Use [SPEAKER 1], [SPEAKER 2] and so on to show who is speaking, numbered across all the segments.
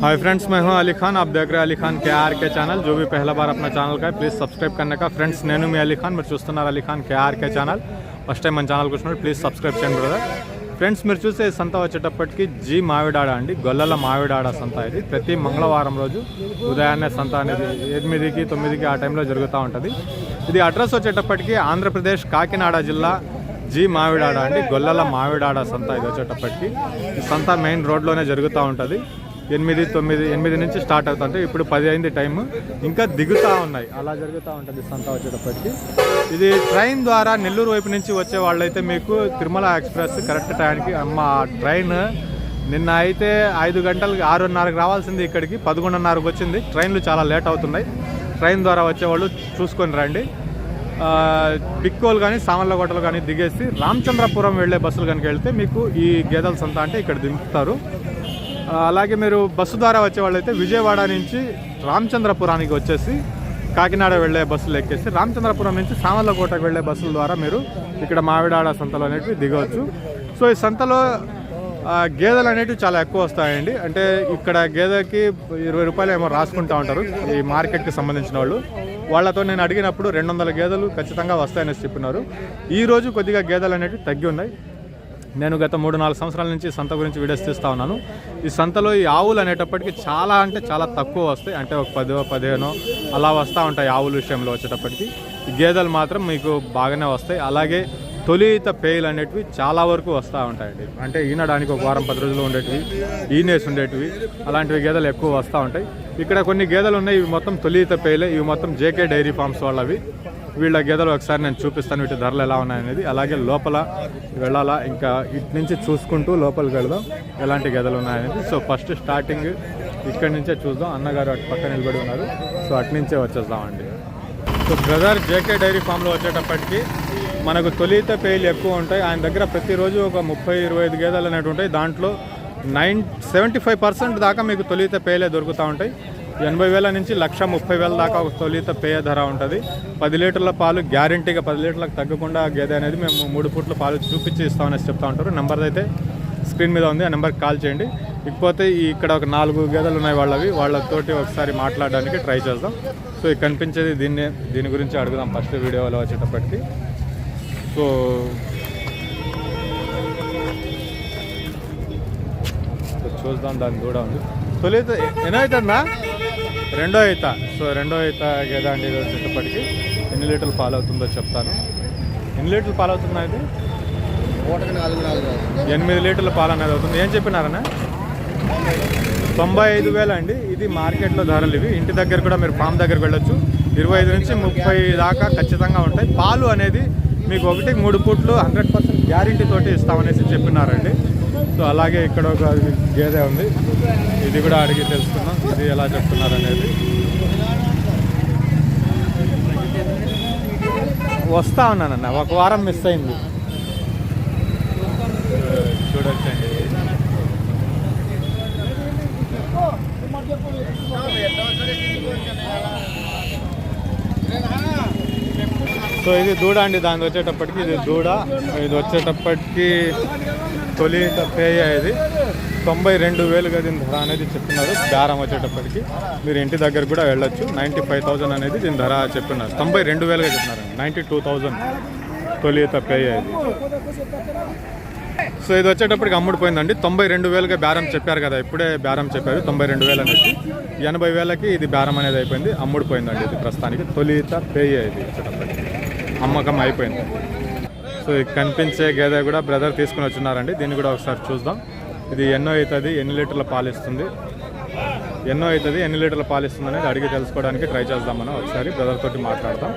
[SPEAKER 1] Hi friends मैं हूं अली खान। आप देख रहे हैं अली खान के आर के चैनल जो भी पहला बार अपना ఛానల్ का ప్లీజ్ సబ్స్క్రైబ్ करने का। ఫ్రెండ్స్ నేను మీ అలీ ఖాన్ మీరు చూస్తున్నారు Ali Khan KR K channel first time మన ఛానల్కి వచ్చినప్పుడు ప్లీజ్ సబ్స్క్రైబ్ చేయండి బ్రదర్ ఫ్రెండ్స్ మీరు చూస్తే సంత వచ్చేటప్పటికి జీ మావిడాడ అండి గొల్లల మావిడాడ సంత ఇది ప్రతి మంగళవారం రోజు ఉదయాన్నే సంత అనేది ఎనిమిదికి తొమ్మిదికి ఆ టైంలో జరుగుతూ ఉంటుంది ఇది అడ్రస్ వచ్చేటప్పటికి ఆంధ్రప్రదేశ్ కాకినాడ జిల్లా జీ మావిడాడ అండి గొల్లల మావిడాడ సంత ఇది వచ్చేటప్పటికి సంత మెయిన్ రోడ్లోనే జరుగుతూ ఉంటుంది ఎనిమిది తొమ్మిది ఎనిమిది నుంచి స్టార్ట్ అవుతుంటే ఇప్పుడు పది అయింది టైం ఇంకా దిగుతూ ఉన్నాయి. అలా జరుగుతూ ఉంటుంది సంత వచ్చేటప్పటికి. ఇది ట్రైన్ ద్వారా నెల్లూరు వైపు నుంచి వచ్చే వాళ్ళైతే మీకు తిరుమల ఎక్స్ప్రెస్ కరెక్ట్ టైంకి. అమ్మ ట్రైన్ నిన్న అయితే ఐదు గంటలకి ఆరున్నరకు రావాల్సింది ఇక్కడికి పదకొండున్నరకు వచ్చింది. ట్రైన్లు చాలా లేట్ అవుతున్నాయి. ట్రైన్ ద్వారా వచ్చేవాళ్ళు చూసుకొని రండి. బిక్కోలు కానీ సామర్లకోటలు కానీ దిగేసి రామచంద్రపురం వెళ్ళే బస్సులు కనుక వెళ్తే మీకు ఈ గేదెల సంత అంటే ఇక్కడ దింపుతారు. అలాగే మీరు బస్సు ద్వారా వచ్చే వాళ్ళైతే విజయవాడ నుంచి రామచంద్రపురానికి వచ్చేసి కాకినాడ వెళ్ళే బస్సులు ఎక్కేసి రామచంద్రపురం నుంచి సామర్లకోటకు వెళ్ళే బస్సుల ద్వారా మీరు ఇక్కడ మావిడాడ సంతలు అనేటివి దిగవచ్చు. సో ఈ సంతలో గేదెలు అనేటివి చాలా ఎక్కువ వస్తాయండి. అంటే ఇక్కడ గేదెకి ఇరవై రూపాయలు ఏమో రాసుకుంటా ఉంటారు ఈ మార్కెట్కి సంబంధించిన వాళ్ళు. వాళ్ళతో నేను అడిగినప్పుడు రెండు వందల గేదెలు ఖచ్చితంగా వస్తాయనేసి చెప్పినారు. ఈరోజు కొద్దిగా గేదెలు అనేటివి తగ్గి ఉన్నాయి. నేను గత మూడు నాలుగు సంవత్సరాల నుంచి సంత గురించి వీడియోస్ తీస్తూ ఉన్నాను. ఈ సంతలో ఈ ఆవులు అనేటప్పటికి చాలా అంటే చాలా తక్కువ వస్తాయి. అంటే ఒక పదో పదిహేనో అలా వస్తూ ఉంటాయి ఆవుల విషయంలో వచ్చేటప్పటికి. ఈ గేదెలు మాత్రం మీకు బాగానే వస్తాయి. అలాగే తొలిత పేయలు అనేటివి చాలా వరకు వస్తూ ఉంటాయండి. అంటే ఈనడానికి ఒక వారం పది రోజులు ఉండేటివి ఈనేసి ఉండేటివి అలాంటివి గేదెలు ఎక్కువ వస్తూ ఉంటాయి. ఇక్కడ కొన్ని గేదెలు ఉన్నాయి. ఇవి మొత్తం తొలిత పేయలే. ఇవి మొత్తం జేకే డైరీ ఫార్మ్స్ వాళ్ళవి. వీళ్ళ గేదెలు ఒకసారి నేను చూపిస్తాను వీటి ధరలు ఎలా ఉన్నాయనేది. అలాగే లోపల వెళ్ళాలా ఇంకా ఇటు నుంచి చూసుకుంటూ లోపలికి వెళ్దాం ఎలాంటి గేదెలు ఉన్నాయనేది. సో ఫస్ట్ స్టార్టింగ్ ఇక్కడి నుంచే చూద్దాం. అన్నగారు అటు పక్క నిలబడి ఉన్నారు. సో అటు నుంచే వచ్చేద్దామండి. సో బ్రదర్ జేకే డైరీ ఫామ్లో వచ్చేటప్పటికి మనకు తొలిత పేలు ఎక్కువ ఉంటాయి. ఆయన దగ్గర ప్రతిరోజు ఒక ముప్పై ఇరవై ఐదు గేదెలు అనేవి ఉంటాయి. దాంట్లో నైన్ సెవెంటీ ఫైవ్ పర్సెంట్ దాకా మీకు తొలిత పేయలే దొరుకుతూ ఉంటాయి. ఎనభై వేల నుంచి లక్ష ముప్పై వేల దాకా ఒక తొలిత పేయ ధర ఉంటుంది. పది లీటర్ల పాలు గ్యారంటీగా పది లీటర్లకు తగ్గకుండా గేదె అనేది మేము మూడు పూట్ల పాలు చూపించి ఇస్తామనేసి చెప్తా ఉంటారు. నెంబర్ అయితే స్క్రీన్ మీద ఉంది. ఆ నెంబర్కి కాల్ చేయండి. ఇకపోతే ఇక్కడ ఒక నాలుగు గేదెలు ఉన్నాయి వాళ్ళవి. వాళ్ళతోటి ఒకసారి మాట్లాడడానికి ట్రై చేద్దాం. సో ఇక్కడ కనిపించేది దీన్ని దీని గురించి అడుగుదాం ఫస్ట్ వీడియోలో వచ్చేటప్పటికి. సో చూద్దాం దాని కూడా ఉంది. తొలి ఈత ఎన్నో అవుతుందా రెండో ఈత. సో రెండో ఈత గేద అండి ఇది వచ్చేటప్పటికి ఎన్ని లీటర్లు పాలు అవుతుందో చెప్తాను. ఎన్ని లీటర్లు పాలు అవుతుందా. ఇది ఎనిమిది లీటర్ల పాలు అనేది అవుతుంది. ఏం చెప్పినారన్నా? తొంభై ఐదు వేలు అండి. ఇది మార్కెట్లో ధరలు ఇవి. ఇంటి దగ్గర కూడా మీరు ఫామ్ దగ్గరకు వెళ్ళొచ్చు. ఇరవై ఐదు నుంచి ముప్పై దాకా ఖచ్చితంగా ఉంటాయి. పాలు అనేది మీకు ఒకటి మూడు పూట్లు హండ్రెడ్ పర్సెంట్ గ్యారంటీ తోటి ఇస్తామనేసి చెప్పినారండి. సో అలాగే ఇక్కడ ఒక గేదె ఉంది. ఇది కూడా అడిగి తెలుసుకున్నాం ఇది ఎలా చెప్తున్నారు అనేది వస్తా ఉన్నానన్న. ఒక వారం మిస్ అయింది. చూడొచ్చండి. సో ఇది దూడ అండి. దాని వచ్చేటప్పటికి ఇది దూడ. ఇది వచ్చేటప్పటికి తొలి పేయ ఇది తొంభై రెండు వేలుగా దీని ధర అనేది చెప్తున్నారు బేరం వచ్చేటప్పటికి. మీరు ఇంటి దగ్గర కూడా వెళ్ళొచ్చు. నైంటీ ఫైవ్ థౌజండ్ అనేది దీని ధర చెప్తున్నారు తొంభై రెండు వేలుగా చెప్తున్నారు నైంటీ టూ థౌజండ్ తొలిత పేయ ఇది సో ఇది వచ్చేటప్పటికి అమ్ముడిపోయిందండి. తొంభై రెండు వేలుగా బేరం చెప్పారు కదా ఇప్పుడే బేరం చెప్పారు. తొంభై రెండు వేలు అనేది ఎనభై వేలకి ఇది బేరం అనేది అయిపోయింది. అమ్ముడిపోయిందండి ఇది ప్రస్తుతానికి. తొలిత పేయ ఇది వచ్చేటప్పటికి. అమ్మకం అయిపోయింది. సో ఇది కనిపించే గేదె కూడా బ్రదర్ తీసుకుని వచ్చినారండి. దీన్ని కూడా ఒకసారి చూద్దాం. ఇది ఎన్నో అవుతుంది ఎన్ని లీటర్ల పాలు ఇస్తుంది? ఎన్నో అవుతుంది ఎన్ని లీటర్ల పాలిస్తుంది అనేది అడిగి తెలుసుకోవడానికి ట్రై చేద్దాం మనం ఒకసారి బ్రదర్ తోటి మాట్లాడదాం.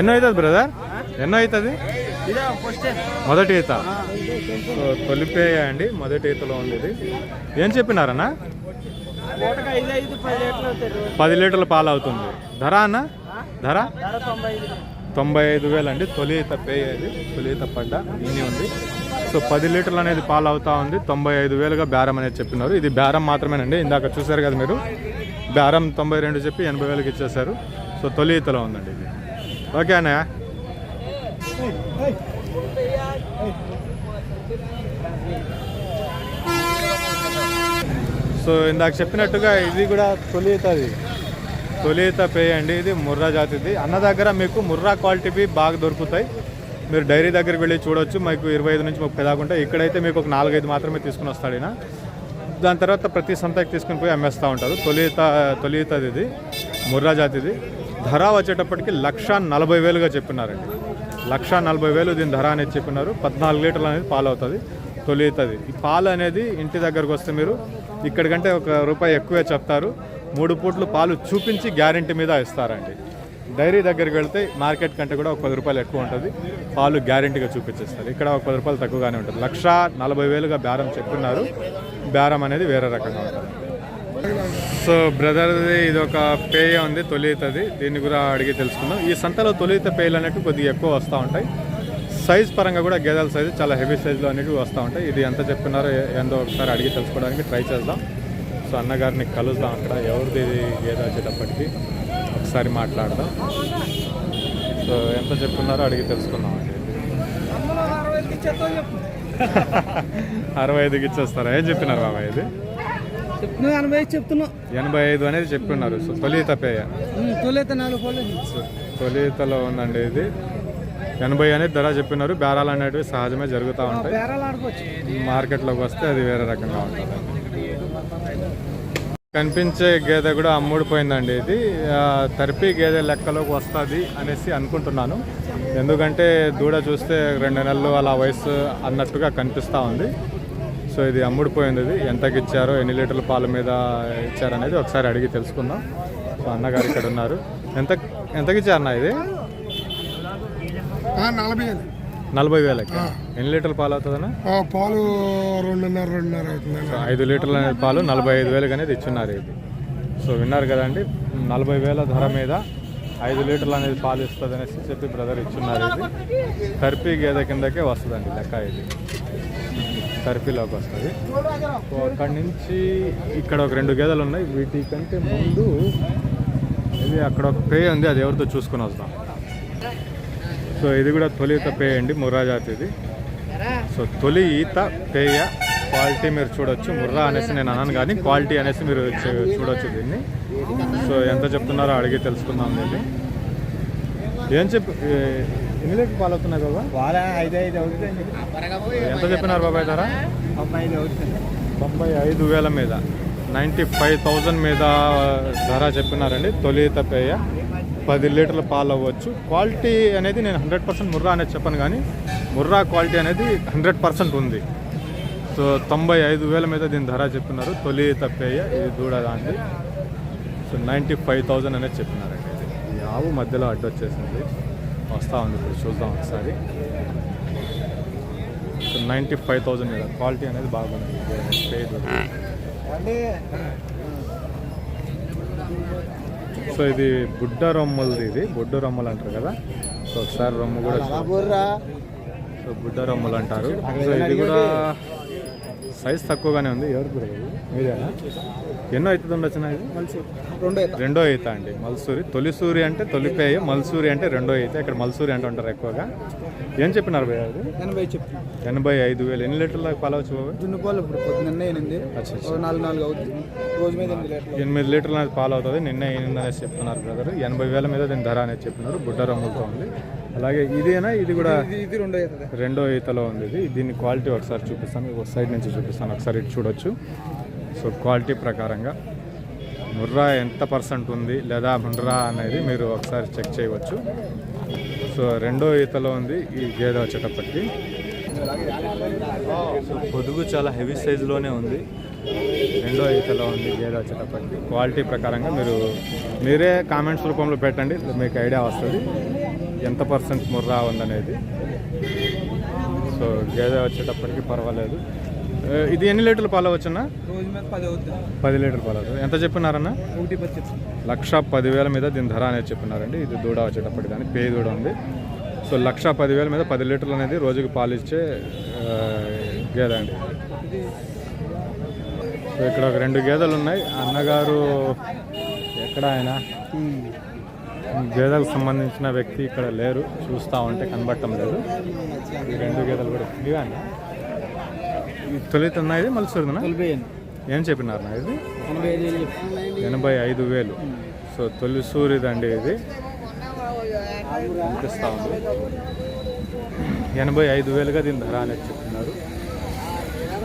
[SPEAKER 1] ఎన్నో అవుతుంది బ్రదర్? ఎన్నో అవుతుంది? మొదటి ఈత. సో తొలిపేయ అండి మొదటి ఈతలో ఉంది ఇది ఏం చెప్పినారన్నా?
[SPEAKER 2] పది లీటర్ల
[SPEAKER 1] పాలు అవుతుంది. ధర అన్న? ధర?
[SPEAKER 2] తొంభై ఐదు
[SPEAKER 1] వేలు అండి తొలి ఈత తొలిత పడ్డ. ఇన్ని ఉంది. సో పది లీటర్లు అనేది పాలు అవుతా ఉంది. తొంభై ఐదు వేలుగా బేరం అనేది చెప్పినారు. ఇది బేరం మాత్రమేనండి. ఇందాక చూశారు కదా మీరు. బేరం తొంభై రెండు చెప్పి ఎనభై వేలకు ఇచ్చేశారు. సో తొలి ఈతలో ఉందండి ఇది. ఓకే అన్నయ్య. సో ఇందాక చెప్పినట్టుగా ఇది కూడా తొలితది తొలిత పేయండి ఇది ముర్రా జాతిది అన్న దగ్గర మీకు ముర్రా క్వాలిటీవి బాగా దొరుకుతాయి. మీరు డైరీ దగ్గరికి వెళ్ళి చూడొచ్చు. మీకు ఇరవై ఐదు నుంచి ముప్పై దాకా ఉంటాయి. ఇక్కడైతే మీకు ఒక నాలుగైదు మాత్రమే తీసుకుని వస్తాడు ఈయన. దాని తర్వాత ప్రతి సంతకి తీసుకుని పోయి అమ్మేస్తూ ఉంటారు. తొలిత తొలితది ఇది ముర్రా జాతిది ధర వచ్చేటప్పటికి లక్ష నలభై వేలుగా చెప్పినారండి. లక్ష నలభై వేలు దీని ధర అనేది చెప్పినారు. పద్నాలుగు లీటర్లు అనేది పాలు అవుతుంది. తొలితది. ఈ పాలు అనేది ఇంటి దగ్గరకు వస్తే మీరు ఇక్కడికంటే ఒక రూపాయి ఎక్కువే చెప్తారు. మూడు పూట్లు పాలు చూపించి గ్యారెంటీ మీద ఇస్తారండి. డైరీ దగ్గరికి వెళ్తే మార్కెట్ కంటే కూడా ఒక పది రూపాయలు ఎక్కువ ఉంటుంది. పాలు గ్యారెంటీగా చూపించేస్తారు. ఇక్కడ ఒక పది రూపాయలు తక్కువగానే ఉంటుంది. లక్ష నలభై వేలుగా బేరం చెప్తున్నారు. బేరం అనేది వేరే రకంగా ఉంటుంది. సో బ్రదర్ది ఇది ఒక పేయ ఉంది తొలితది. దీన్ని కూడా అడిగి తెలుసుకుందాం. ఈ సంతలో తొలిత పేయలు అనేవి కొద్దిగా ఎక్కువ వస్తూ ఉంటాయి. సైజ్ పరంగా కూడా గేదెల సైజు చాలా హెవీ సైజులో అనేవి వస్తూ ఉంటాయి. ఇది ఎంత చెప్తున్నారో ఏందో ఒకసారి అడిగి తెలుసుకోవడానికి ట్రై చేద్దాం. సో అన్నగారిని కలుద్దాం అక్కడ. ఎవరిది గేదె వచ్చేటప్పటికి ఒకసారి మాట్లాడదాం. సో ఎంత చెప్తున్నారో అడిగి తెలుసుకుందాం అండి. అరవై ఐదుకి ఇచ్చేస్తారా? ఏం చెప్పినారు బాబాయ్ ఇది?
[SPEAKER 2] ఎనభై చెప్తున్నా
[SPEAKER 1] ఎనభై ఐదు అనేది చెప్పిన్నారు సో తొలిత పేయ.
[SPEAKER 2] తొలైతే నాలుగు
[SPEAKER 1] తొలితలో ఉందండి ఇది. ఎనభై అనేది ధర చెప్పినారు. బేరాలు అనేటివి సహజమే జరుగుతూ ఉంటాయి. మార్కెట్లోకి వస్తే అది వేరే రకంగా ఉంటుంది. కనిపించే గేదె కూడా అమ్ముడిపోయిందండి ఇది. ఆ, గేదె లెక్కలోకి వస్తుంది అనేసి అనుకుంటున్నాను. ఎందుకంటే దూడ చూస్తే రెండు నెలలు అలా వయసు అన్నట్టుగా కనిపిస్తూ ఉంది. సో ఇది అమ్ముడిపోయింది ఇది. ఎంతకి ఇచ్చారో ఎన్ని లీటర్ల పాల మీద ఇచ్చారనేది ఒకసారి అడిగి తెలుసుకుందాం. సో అన్నగారు ఇక్కడ ఉన్నారు. ఎంత ఎంతకి ఇచ్చారన్నా ఇది?
[SPEAKER 3] నలభై
[SPEAKER 1] నలభై వేలకి? ఎన్ని లీటర్ల పాలు అవుతుందన్నా
[SPEAKER 3] పాలు రెండున్నర రెండున్నర అవుతుందండి
[SPEAKER 1] సో ఐదు లీటర్ల అనేది పాలు నలభై ఐదు వేలకు అనేది ఇచ్చున్నారు ఇది. సో విన్నారు కదండి నలభై వేల ధర మీద ఐదు లీటర్లు అనేది పాలు ఇస్తుంది అనేసి చెప్పి బ్రదర్ ఇచ్చున్నారు ఇది. తర్పీ గేదె కిందకే వస్తుందండి లెక్క ఇది. తర్పీలోకి వస్తుంది. సో అక్కడి నుంచి ఇక్కడ ఒక రెండు గేదెలు ఉన్నాయి. వీటి కంటే ముందు ఇది అక్కడ ఒక పే ఉంది అది ఎవరితో చూసుకొని వస్తాం. సో ఇది కూడా తొలి ఈత పేయ అండి ముర్రా జాతి ఇది. సో తొలి ఈత పేయ. క్వాలిటీ మీరు చూడొచ్చు ముర్రా అనేసి నేను అన్నాను కానీ క్వాలిటీ అనేసి మీరు చూడొచ్చు దీన్ని. సో ఎంత చెప్తున్నారో అడిగి తెలుసుకుందాం దీన్ని. ఏం చెప్పు లీటర్ పాలు అవుతున్నాయి బాబా?
[SPEAKER 2] వాళ్ళ ఐదు ఐదు అవుతుంది
[SPEAKER 1] ఎంత చెప్పినారు బాబాయ్ ధర?
[SPEAKER 2] తొంభై ఐదు అవుతుంది
[SPEAKER 1] తొంభై ఐదు వేల మీద. నైంటీ ఫైవ్ థౌజండ్ మీద ధర చెప్పినారండి తొలి ఈత పేయ. పది లీటర్ల పాలు అవ్వచ్చు. క్వాలిటీ అనేది నేను హండ్రెడ్ పర్సెంట్ ముర్రా అనేది చెప్పను కానీ ముర్రా క్వాలిటీ అనేది హండ్రెడ్ పర్సెంట్ ఉంది. సో తొంభై ఐదు వేల మీద దీని ధర చెప్పినారు. తొలి తప్పేయ ఇది దూడ దాంది. సో నైంటీ ఫైవ్ థౌజండ్ అనేది చెప్పినారండి ఈ ఆవు మధ్యలో అడ్డు వచ్చేసింది. వస్తూ ఉంది ఇప్పుడు చూద్దాం ఒకసారి. సో నైంటీ ఫైవ్ థౌజండ్ మీద. క్వాలిటీ అనేది బాగుంది పేరు.
[SPEAKER 2] అంటే
[SPEAKER 1] సో ఇది బుడ్డ రొమ్ములది ఇది. బుడ్డ రొమ్ములు అంటారు కదా. సో ఒకసారి రొమ్ము కూడా సో బుడ్డ రొమ్ములు అంటారు. సో ఇది కూడా సైజ్ తక్కువగానే ఉంది ఎవరికి ఇది? మీదేనా? ఎన్నో అవుతుంది ఉండొచ్చు ఇది?
[SPEAKER 2] రెండు
[SPEAKER 1] రెండో ఈత అండి మల్సూరి. తొలిసూరి అంటే తొలిపేయ మల్సూరి అంటే రెండో ఈత. ఇక్కడ మల్సూరి అంటుంటారు ఎక్కువగా. ఏం చెప్పినారు భయ్య అది?
[SPEAKER 2] ఎనభై చెప్పు
[SPEAKER 1] ఎనభై ఐదు వేలు. ఎన్ని లీటర్ల పాలవచ్చు బాబు?
[SPEAKER 2] దున్ను పాలు ఇప్పుడు ఎనిమిది
[SPEAKER 1] అచ్చా, అచ్చా.
[SPEAKER 2] ఓ నాలుగు నాలుగు అవుతుంది. రోజు మీద ఎనిమిది లీటర్లు
[SPEAKER 1] ఎనిమిది లీటర్లు అనేది పాలు అవుతుంది. నిన్న ఎనిమిది అనేసి చెప్తున్నారు బ్రదర్. ఎనభై వేల మీద దీని ధర అనేది చెప్తున్నారు బుడ్డ రంగులతో ఉంది. అలాగే ఇదేనా? ఇది కూడా
[SPEAKER 2] ఇది రెండు
[SPEAKER 1] రెండో ఈతలో ఉంది ఇది. దీని క్వాలిటీ ఒకసారి చూపిస్తాను. ఒక సైడ్ నుంచి చూపిస్తాను. ఒకసారి ఇటు చూడొచ్చు. సో క్వాలిటీ ప్రకారంగా ముర్రా ఎంత పర్సెంట్ ఉంది లేదా ముర్రా అనేది మీరు ఒకసారి చెక్ చేయవచ్చు. సో రెండో ఈతలో ఉంది ఈ గేదె వచ్చేటప్పటికి. పొదుగు చాలా హెవీ సైజులోనే ఉంది. రెండో ఈతలో ఉంది గేదె వచ్చేటప్పటికి. క్వాలిటీ ప్రకారంగా మీరు మీరే కామెంట్స్ రూపంలో పెట్టండి మీకు ఐడియా వస్తుంది. ఎంత పర్సెంట్ ముర్రా ఉందనేది. సో గేదె వచ్చేటప్పటికి పర్వాలేదు. ఇది ఎన్ని లీటర్ల పాలు వచ్చన్నా
[SPEAKER 2] పది అవుతుంది.
[SPEAKER 1] పది లీటర్ పాలు అవుతుంది ఎంత చెప్పినారన్నా? లక్ష పదివేల మీద దీని ధర అనేది చెప్పినారండి. ఇది దూడ వచ్చేటప్పటికి దాని పేయి దూడ ఉంది. సో లక్ష పదివేల మీద పది లీటర్లు అనేది రోజుకి పాలు ఇచ్చే గేదె అండి సో ఇక్కడ ఒక రెండు గేదెలు ఉన్నాయి. అన్నగారు ఎక్కడ ఆయన? గేదెలకు సంబంధించిన వ్యక్తి ఇక్కడ లేరు. చూస్తూ ఉంటే కనబడటం లేదు. ఈ రెండు గేదెలు కూడా ఇవే ఈ తొలిత ఉన్నాయి మల్సూరునా
[SPEAKER 2] నలభై
[SPEAKER 1] ఏం చెప్పినారు నా ఇది?
[SPEAKER 2] ఎనభై ఐదు వేలు
[SPEAKER 1] సో తొలి సూర్యుదండి ఇది. కనిపిస్తా ఉంది. ఎనభై ఐదు వేలుగా దీని ధర అనేది చెప్తున్నారు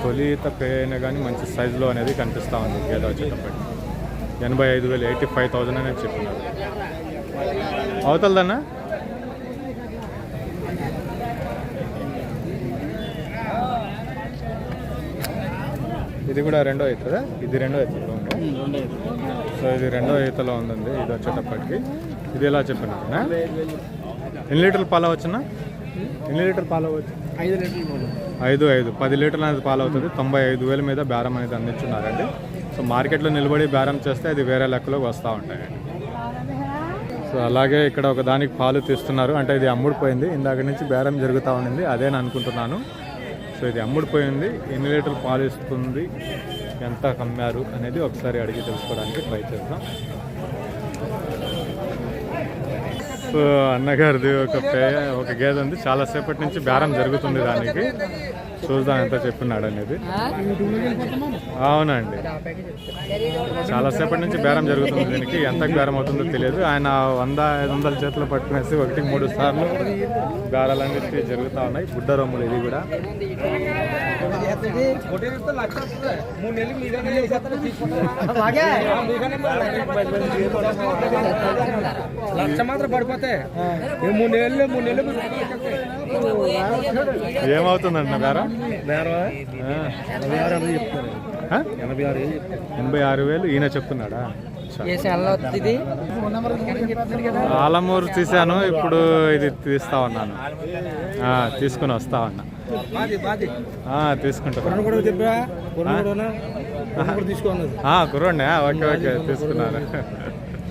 [SPEAKER 1] తొలిత పేన కానీ మంచి సైజులో అనేది కనిపిస్తూ ఉంది గేదె వచ్చేటప్పటికి. ఎనభై ఐదు వేలు ఎయిటీ ఫైవ్ థౌజండ్ అనేది చెప్తున్నారు అవుతుందన్నా ఇది కూడా రెండో అవుతుందా ఇది రెండో అవుతుందా. సో ఇది రెండో ఈతలో ఉందండి ఇది వచ్చేటప్పటికి. ఇది ఎలా చెప్పినా ఎన్ని లీటర్లు పాలు వచ్చినా? ఎన్ని లీటర్ పాలు అవ్వచ్చు
[SPEAKER 2] ఐదు లీటర్లు పోదు.
[SPEAKER 1] ఐదు ఐదు. పది లీటర్లు అనేది పాలు అవుతుంది తొంభై ఐదు వేల మీద బేరం అనేది అందించున్నారండి. సో మార్కెట్లో నిలబడి బేరం చేస్తే అది వేరే లెక్కలోకి వస్తూ ఉంటాయండి. సో అలాగే ఇక్కడ ఒక దానికి పాలు తీస్తున్నారు. అంటే ఇది అమ్ముడిపోయింది. ఇందాక నుంచి బేరం జరుగుతూ ఉండింది. అదే నేను అనుకుంటున్నాను. సో ఇది అమ్ముడిపోయింది. ఎన్ని లీటర్లు పాలు ఇస్తుంది? ఎంత కమ్మారు అనేది ఒకసారి అడిగి తెలుసుకోవడానికి ట్రై చేద్దాం. సో అన్నగారిది ఒక పే ఒక గేదె ఉంది. చాలాసేపటి నుంచి బేరం జరుగుతుంది దానికి. చూద్దాం ఎంత చెప్పినాడు అనేది. అవునండి. చాలాసేపటి నుంచి బేరం జరుగుతుంది దీనికి. ఎంత బేరం అవుతుందో తెలియదు. ఆయన వంద ఐదు వందల చేతులు పట్టుకునేసి ఒకటి మూడు సార్లు బేరాలన్నిటి జరుగుతూ ఉన్నాయి. బుడ్డ రొమ్ములు ఇది కూడా.
[SPEAKER 2] లక్ష మాత్రం పడిపోతాయి మూడు నెలలు మూడు నెలలు
[SPEAKER 1] ఏమవుతుందండి బేరం ఆ.
[SPEAKER 2] ఎనభై ఆరు వేలు ఎనభై ఆరు
[SPEAKER 1] ఎనభై ఆరు వేలు ఈయన చెప్తున్నాడా? ఆలమూరు తీసాను ఇప్పుడు ఇది తీస్తా ఉన్నాను. తీసుకుని వస్తా ఉన్నా.
[SPEAKER 2] బాది బాది
[SPEAKER 1] ఆ, తీసుకుంటా.
[SPEAKER 2] రెండు కూడా చెప్పా రెండు కూడా రెండు కూడా తీసుకోన్నది
[SPEAKER 1] ఆ, కుర్రోడ్నే ఓకే ఓకే తీసుకున్నాను.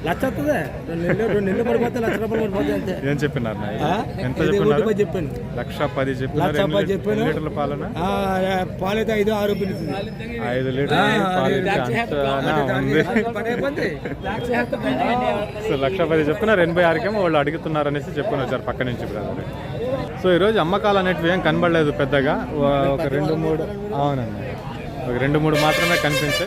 [SPEAKER 2] లక్ష వస్తుంది రెండు నెలలు రెండు నెలలు పడిపోతే లక్ష రూపాయలు పడిపోతాయి అంతే.
[SPEAKER 1] ఏం చెప్పినారు? ఎంత చెప్పినారు?
[SPEAKER 2] చెప్పాను.
[SPEAKER 1] లక్ష పది చెప్పినారు
[SPEAKER 2] లక్ష పది
[SPEAKER 1] లీటర్-
[SPEAKER 2] చెప్పాను.
[SPEAKER 1] లీటర్ల పాలన
[SPEAKER 2] ఆ, పాలైతే ఐదు ఆరు పిలుస్తుంది
[SPEAKER 1] ఐదు సో లక్ష పది చెప్తున్నారు ఎనభై ఆరుకేమో వాళ్ళు అడుగుతున్నారు అనేసి చెప్పుకొని వచ్చారు పక్క నుంచి బ్రదర్. సో ఈరోజు అమ్మకాలు అనేటివి ఏం కనబడలేదు పెద్దగా. ఒక రెండు మూడు అవునండి. ఒక రెండు మూడు మాత్రమే కనిపించాయి.